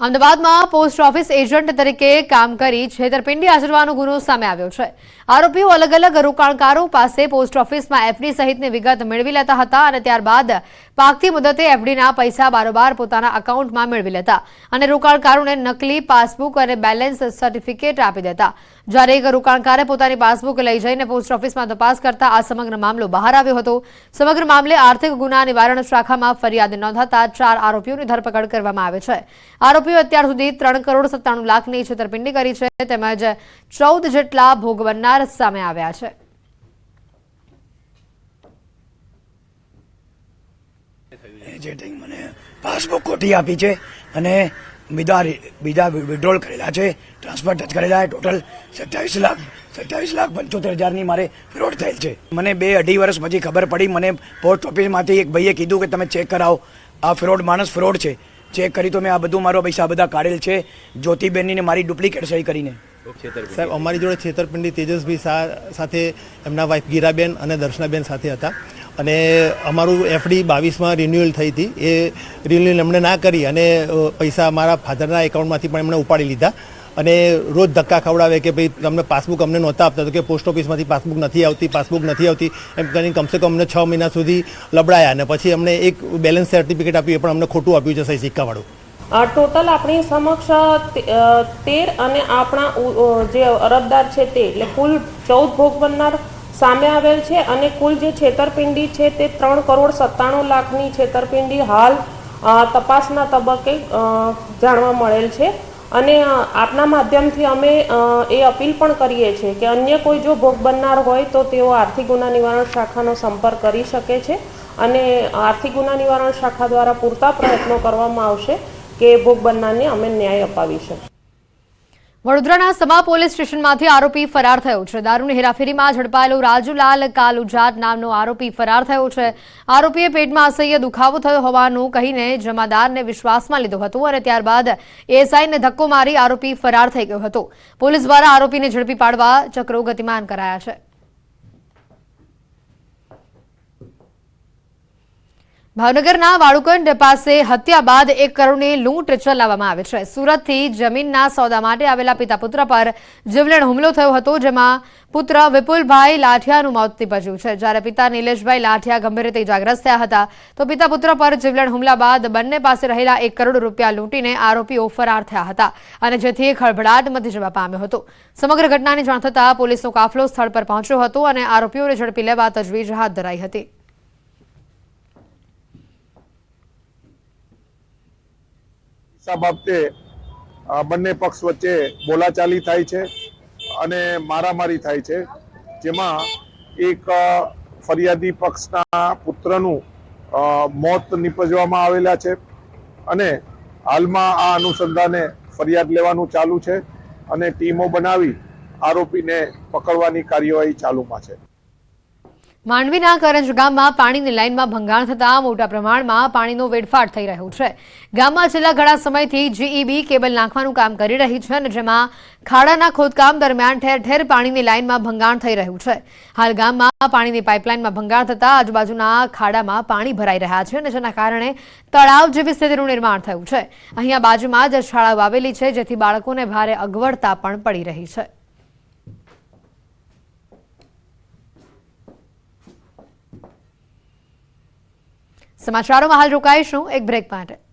અમદાવાદમાં post office agent તરીકે કામ કરી છેતરપિંડી આચરવાનો ગુનો સામે આવ્યો છે. આરોપીઓ અલગ અલગ રોકાણકારો પાસે પોસ્ટ ઓફિસમાં એફડી સહિતની વિગત મેળવી લેતા હતા અને ત્યારબાદ પાકતી મુદતે એફડીના પૈસા બારોબાર પોતાના અકાઉન્ટમાં મેળવી લેતા અને રોકાણકારોને નકલી પાસબુક અને બેલેન્સ સર્ટિફિકેટ આપી દેતા. જ્યારે એક રોકાણકારે પોતાની પાસબુક લઈ જઈને પોસ્ટ ઓફિસમાં તપાસ કરતા આ સમગ્ર મામલો બહાર આવ્યો હતો. સમગ્ર મામલે આર્થિક ગુના નિવારણ શાખામાં ફરિયાદ નોંધાતા ચાર આરોપીઓની ધરપકડ કરવામાં આવે છે. આરોપીઓ અત્યાર સુધી ત્રણ કરોડ સત્તાણું લાખની છેતરપિંડી કરી છે, તેમજ ચૌદ જેટલા ભોગ બનનાર સામે આવ્યા છે. વિડ્રોલ કરેલા છે ટ્રાન્સફર ટચ કરેલા છે ટોટલ સત્યાવીસ લાખ સત્યાવીસ લાખ પંચોતેર હજારની મારે ફ્રોડ થયેલ છે. મને બે અઢી વર્ષ પછી ખબર પડી, મને પોસ્ટ ઓફિસમાંથી એક ભાઈએ કીધું કે તમે ચેક કરાવો. આ ફ્રોડ માણસ ફ્રોડ છે. ચેક કરી તો મેં આ બધું મારો પૈસા બધા કાઢેલ છે. જ્યોતિબેનની ને મારી ડુપ્લિકેટ સહી કરીને. સાહેબ અમારી જોડે છેતરપિંડી તેજસભાઈ શાહ સાથે એમના વાઇફ ગીરાબેન અને દર્શનાબેન સાથે હતા. અને અમારું એફડી બાવીસમાં રિન્યુઅલ થઈ હતી. એ રિન્યુઅલ એમણે ના કરી અને પૈસા અમારા ફાધરના એકાઉન્ટમાંથી પણ એમણે ઉપાડી લીધા. અને રોજ ધક્કા ખવડાવે કે ભાઈ, તમને પાસબુક અમને નહોતા આપતા, તો કે પોસ્ટ ઓફિસમાંથી પાસબુક નથી આવતી, પાસબુક નથી આવતી. એમ કરીને કમસે કમ અમને છ મહિના સુધી લબડાયા અને પછી અમને એક બેલેન્સ સર્ટિફિકેટ આપ્યું, એ પણ અમને ખોટું આપ્યું છે સહી સિક્કાવાળું. ટોટલ આપણી સમક્ષ તેર અને આપણા જે અરજદાર છે તે, એટલે કુલ ચૌદ ભોગ બનનાર સામે આવેલ છે અને કુલ જે છેતરપિંડી છે તે ત્રણ કરોડ સત્તાણું લાખની છેતરપિંડી હાલ તપાસના તબક્કે જાણવા મળેલ છે. અને આપના માધ્યમથી અમે એ અપીલ પણ કરીએ છીએ કે અન્ય કોઈ જો ભોગ બનનાર હોય તો તેઓ આર્થિક ગુના નિવારણ શાખાનો સંપર્ક કરી શકે છે અને આર્થિક ગુના નિવારણ શાખા દ્વારા પૂરતા પ્રયત્નો કરવામાં આવશે કે ભોગ બનનારને અમે ન્યાય અપાવી શકીએ. વડોદરાના સમા પોલીસ સ્ટેશનમાંથી આરોપી ફરાર થયો છે. દારૂની હેરાફેરીમાં ઝડપાયેલો રાજુલાલ કાલુજાત નામનો આરોપી ફરાર થયો છે. આરોપીએ પેટમાં અસહ્ય દુખાવો થયો હોવાનું કહીને જમાદારને વિશ્વાસમાં લીધો હતો અને ત્યારબાદ એએસઆઈને ધક્કો મારી આરોપી ફરાર થઈ ગયો હતો. પોલીસ દ્વારા આરોપીને ઝડપી પાડવા ચક્રો ગતિમાન કરાયા છે. ભાવનગરના વાળુકંડ પાસે હત્યા બાદ એક કરોડની લૂંટ ચલાવવામાં આવે છે. સુરતથી જમીનના સોદા માટે આવેલા પિતા પુત્ર પર જીવલેણ હુમલો થયો હતો, જેમાં પુત્ર વિપુલભાઈ લાઠિયાનું મોત નીપજ્યું છે. જ્યારે પિતા નિલેશભાઈ લાઠિયા ગંભીર રીતે ઇજાગ્રસ્ત થયા હતા, તો પિતા પુત્ર પર જીવલેણ હુમલા બાદ બંને પાસે રહેલા એક કરોડ રૂપિયા લૂંટીને આરોપીઓ ફરાર થયા હતા અને જેથી ખળભળાટ મચી જવા પામ્યો હતો. સમગ્ર ઘટનાની જાણ થતાં પોલીસનો કાફલો સ્થળ પર પહોંચ્યો હતો અને આરોપીઓને ઝડપી લેવા તજવીજ હાથ ધરાઈ હતી. હિસ્સા બાબતે બંને પક્ષ વચ્ચે બોલાચાલી થાય છે અને મારામારી થાય છે, જેમાં એક ફરિયાદી પક્ષના પુત્રનું મોત નિપજવામાં આવેલા છે અને હાલમાં આ અનુસંધાને ફરિયાદ લેવાનું ચાલુ છે અને ટીમો બનાવી આરોપીને પકડવાની કાર્યવાહી ચાલુમાં છે. માંડવીના કરંજ ગામમાં પાણીની લાઇનમાં ભંગાણ થતાં મોટા પ્રમાણમાં પાણીનો વેડફાટ થઈ રહ્યો છે. ગામમાં છેલ્લા ઘણા સમયથી જીઈબી કેબલ નાખવાનું કામ કરી રહી છે અને જેમાં ખાડાના ખોદકામ દરમિયાન ઠેર ઠેર પાણીની લાઇનમાં ભંગાણ થઈ રહ્યું છે. હાલ ગામમાં પાણીની પાઇપલાઇનમાં ભંગાણ થતા આજુબાજુના ખાડામાં પાણી ભરાઈ રહ્યા છે અને જેના કારણે તળાવ જેવી સ્થિતિનું નિર્માણ થયું છે. અહીંયા બાજુમાં જ શાળાઓ આવેલી છે, જેથી બાળકોને ભારે અગવડતા પણ પડી રહી છે. સમાચારોમાં હાલ રોકાઈશું એક બ્રેક માટે.